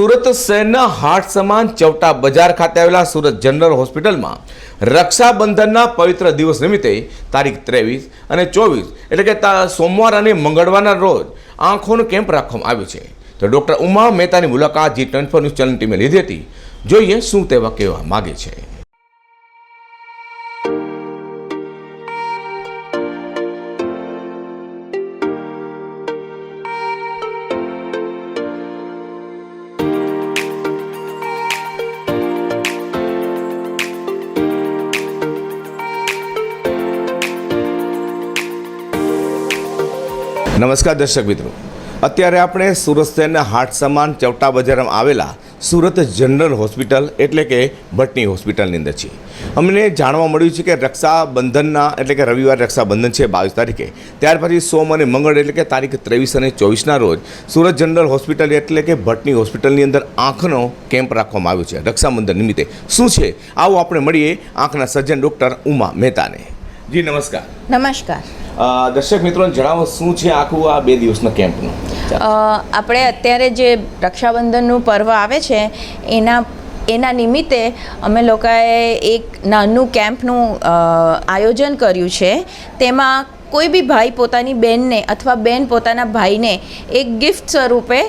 સુરત શહેરના હાટ સમાન ચવટા બજાર ખાતે આવેલા સુરત જનરલ હોસ્પિટલમાં રક્ષાબંધનના પવિત્ર દિવસ નિમિત્તે તારીખ ત્રેવીસ અને ચોવીસ એટલે કે સોમવાર અને મંગળવારના રોજ આંખોનો કેમ્પ રાખવામાં આવ્યો છે. તો ડૉક્ટર ઉમા મહેતાની મુલાકાત જી ટ્વેન્ટી ન્યૂઝ ચેનલ ટીમે લીધી હતી. જોઈએ શું તેવા કહેવા માગે છે. નમસ્કાર દર્શક મિત્રો. અત્યારે આપણે સુરત શહેરના હાટ સમાન ચવટા બજારમાં આવેલા સુરત જનરલ હોસ્પિટલ એટલે કે ભટની હોસ્પિટલની અંદર છીએ. અમને જાણવા મળ્યું છે કે રક્ષાબંધનના એટલે કે રવિવાર રક્ષાબંધન છે બાવીસ તારીખે. ત્યાર પછી સોમ અને મંગળ એટલે કે તારીખ ત્રેવીસ અને ચોવીસના રોજ સુરત જનરલ હોસ્પિટલ એટલે કે ભટની હોસ્પિટલની અંદર આંખનો કેમ્પ રાખવામાં આવ્યો છે રક્ષાબંધન નિમિત્તે. શું છે? આવો આપણે મળીએ આંખના સર્જન ડૉક્ટર ઉમા મહેતાને. જી નમસ્કાર. નમસ્કાર. દર્શક મિત્રોને જણાવો શું છે આખું આ બે દિવસના કેમ્પનું? આપણે અત્યારે જે રક્ષાબંધનનું પર્વ આવે છે એના એના નિમિત્તે અમે લોકોએ એક નાનું કેમ્પનું આયોજન કર્યું છે. તેમાં કોઈ બી ભાઈ પોતાની બહેનને અથવા બેન પોતાના ભાઈને એક ગિફ્ટ સ્વરૂપે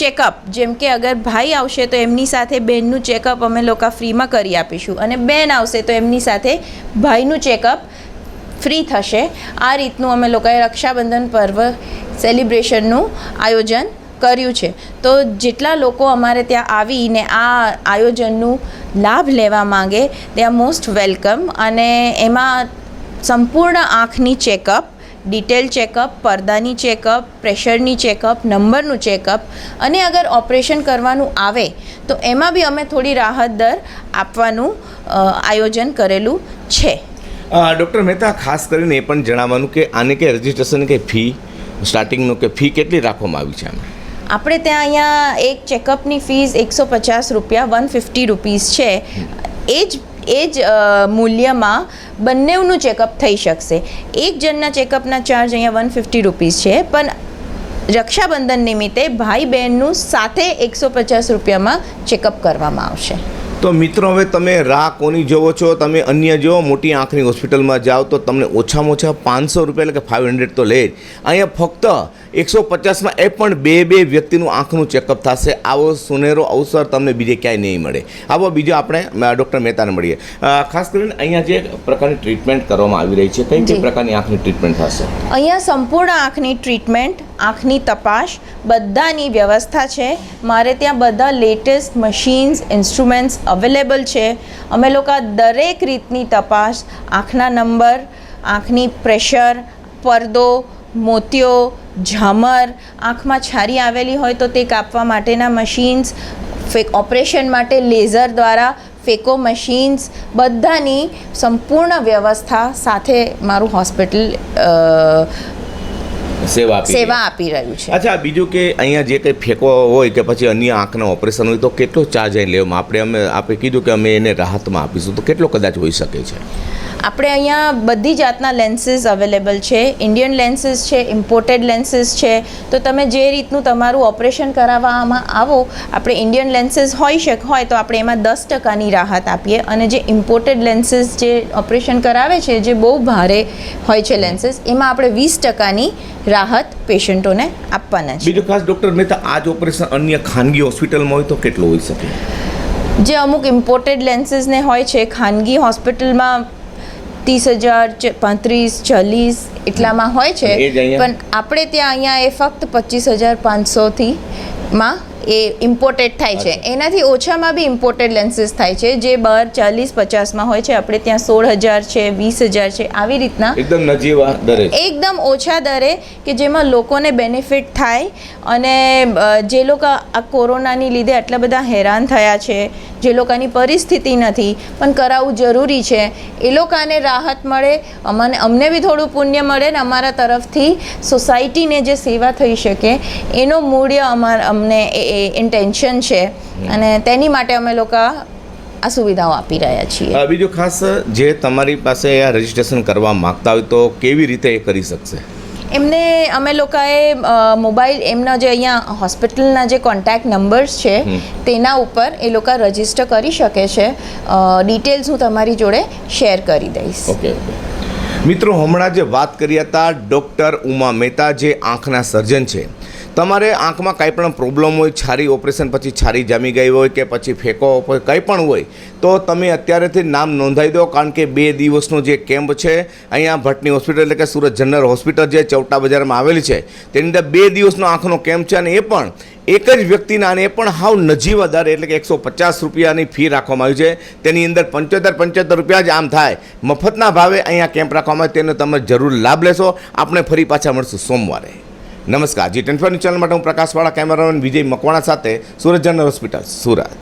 ચેકઅપ જેમ કે અગર ભાઈ આવશે તો એમની સાથે બહેનનું ચેકઅપ અમે લોકો ફ્રીમાં કરી આપીશું. અને બેન આવશે તો એમની સાથે ભાઈનું ચેકઅપ ફ્રી થશે. આ રીતનું અમે લોકોએ રક્ષાબંધન પર્વ સેલિબ્રેશનનું આયોજન કર્યું છે. તો જેટલા લોકો અમારે ત્યાં આવીને આ આયોજનનું લાભ લેવા માંગે દે આર મોસ્ટ વેલકમ અને એમાં સંપૂર્ણ આંખની ચેકઅપ ડિટેલ ચેકઅપ પડદાની ચેકઅપ પ્રેશરની ચેકઅપ નંબરનું ચેકઅપ અને અગર ઓપરેશન કરવાનું આવે તો એમાં બી અમે થોડી રાહત દર આપવાનું આયોજન કરેલું છે. ડૉક્ટર મહેતા ખાસ કરીને એ પણ જણાવવાનું કે આને કે રજિસ્ટ્રેશન કે ફી સ્ટાર્ટિંગનું કે ફી કેટલી રાખવામાં આવી છે આમાં? આપણે ત્યાં અહીંયા એક ચેકઅપની ફીસ એકસો પચાસ રૂપિયા વન ફિફ્ટી રૂપીઝ છે. એ જ એ જ મૂલ્યમાં બંનેવનું ચેકઅપ થઈ શકશે. એક જણના ચેકઅપના ચાર્જ અહીંયા વન ફિફ્ટી રૂપીસ છે, પણ રક્ષાબંધન નિમિત્તે ભાઈ બહેનનું સાથે એકસો પચાસ રૂપિયામાં ચેકઅપ કરવામાં આવશે. તો મિત્રો હવે તમે રાહ કોની જોવો છો? તમે અન્ય જો મોટી આંખની હોસ્પિટલમાં જાઓ તો તમને ઓછામાં ઓછા પાંચસો રૂપિયા એટલે કે ફાઇવ હંડ્રેડ તો લે જ. અહીંયા ફક્ત એકસો પચાસમાં એ પણ બે બે વ્યક્તિનું આંખનું ચેકઅપ થશે. આવો સુનેરો અવસર તમને બીજે ક્યાંય નહીં મળે. આવો બીજો આપણે ડૉક્ટર મહેતાને મળીએ. ખાસ કરીને અહીંયા જે પ્રકારની ટ્રીટમેન્ટ કરવામાં આવી રહી છે કઈ કઈ પ્રકારની આંખની ટ્રીટમેન્ટ થશે? અહીંયા સંપૂર્ણ આંખની ટ્રીટમેન્ટ આંખની તપાસ બધાની વ્યવસ્થા છે. મારે ત્યાં બધા લેટેસ્ટ મશીન્સ ઇન્સ્ટ્રુમેન્ટ્સ અવેલેબલ છે. અમે લોકો દરેક રીતની તપાસ, આંખના નંબર આંખની પ્રેશર પરદો મોતિયો ઝામર, આંખમાં છારી આવેલી હોય તો તે કાપવા માટેના મશીન્સ ફેક ઓપરેશન માટે લેઝર દ્વારા ફેકો મશીન્સ બધાની સંપૂર્ણ વ્યવસ્થા સાથે મારું હોસ્પિટલ સેવા આપી સેવા આપી રહ્યું છે. અચ્છા બીજું કે અહીંયા જે કંઈ ફેંકો હોય કે પછી અન્ય આંખના ઓપરેશન હોય તો કેટલો ચાર્જ અહીં લેવામાં? આપણે અમે આપણે કીધું કે અમે એને રાહતમાં આપીશું. તો કેટલો કદાચ હોઈ શકે છે? આપણે અહીંયા બધી જાતના લેન્સીસ અવેલેબલ છે. ઇન્ડિયન લેન્સીસ છે ઇમ્પોર્ટેડ લેન્સીસ છે. તો તમે જે રીતનું તમારું ઓપરેશન કરાવવામાં આવો આપણે ઇન્ડિયન લેન્સીસ હોઈ શક હોય તો આપણે એમાં દસ ટકાની રાહત આપીએ. અને જે ઇમ્પોર્ટેડ લેન્સીસ જે ઓપરેશન કરાવે છે જે બહુ ભારે હોય છે લેન્સીસ એમાં આપણે વીસ ટકાની રાહત પેશન્ટોને આપવાના છે. બીજું ખાસ ડૉક્ટર મહેતા આ જ ઓપરેશન અન્ય ખાનગી હોસ્પિટલમાં હોય તો કેટલું હોઈ શકે? જે અમુક ઇમ્પોર્ટેડ લેન્સીસને હોય છે ખાનગી હોસ્પિટલમાં ત્રીસ હજાર પાંત્રીસ ચાલીસ એટલામાં હોય છે? પણ આપણે ત્યાં અહીંયા એ ફક્ત પચીસ હજાર પાંચસોથી માં એ ઇમ્પોર્ટેડ થાય છે. એનાથી ઓછામાં બી ઇમ્પોર્ટેડ લેન્સીસ થાય છે. જે બાર ચાલીસ પચાસમાં હોય છે આપણે ત્યાં સોળ હજાર છે વીસ હજાર છે આવી રીતના એકદમ નજીવા દરે એકદમ ઓછા દરે કે જેમાં લોકોને બેનિફિટ થાય અને જે લોકો આ કોરોનાની લીધે આટલા બધા હેરાન થયા છે જે લોકોની પરિસ્થિતિ નથી પણ કરાવવું જરૂરી છે. એ લોકોને રાહત મળે અમને અમને બી થોડું પુણ્ય મળે ને અમારા તરફથી સોસાયટીને જે સેવા થઈ શકે એનો મૂલ્ય અમાર અમને એ ઇન્ટેન્શન છે. અને તેની માટે અમે લોકો આ સુવિધાઓ આપી રહ્યા છીએ. બીજું ખાસ જે તમારી પાસે આ રજીસ્ટ્રેશન કરવા માગતા હોય તો કેવી રીતે એ કરી શકશે? એમને અમે લોકોએ મોબાઈલ એમના જે અહીંયા હોસ્પિટલના જે કોન્ટેક્ટ નંબર્સ છે તેના ઉપર એ લોકો રજિસ્ટર કરી શકે છે. ડિટેલ્સ હું તમારી જોડે શેર કરી દઈશ. ઓકે મિત્રો હમણાં જે વાત કરી હતા ડૉક્ટર ઉમા મહેતા જે આંખના સર્જન છે તમારે આંખમાં કાંઈ પણ પ્રોબ્લેમ હોય, છારી ઓપરેશન પછી છારી જામી ગઈ હોય કે પછી ફેંકો કંઈ પણ હોય, તો તમે અત્યારેથી નામ નોંધાવી દો, કારણ કે બે દિવસનો જે કેમ્પ છે, અહીંયા ભટ્ટની હોસ્પિટલ એટલે કે સુરત જનરલ હોસ્પિટલ જે ચૌટા બજારમાં આવેલી છે, તેની અંદર બે દિવસનો આંખનો કેમ્પ છે અને એ પણ એક જ વ્યક્તિના અને એ પણ હાવ નજીવા દર એટલે કે એકસો પચાસ રૂપિયાની ફી રાખવામાં આવી છે, તેની અંદર પંચોતેર પંચોતેર રૂપિયા જ આમ થાય, મફતના ભાવે અહીંયા કેમ્પ રાખવામાં આવે, તેનો તમે જરૂર લાભ લેશો, આપણે ફરી પાછા મળશું સોમવારે. નમસ્કાર. જી ટેન્ફોન ચેનલ માટે હું પ્રકાશવાળા કેમેરામેન વિજય મકવાણા સાથે સુરત જનરલ હોસ્પિટલ સુરત.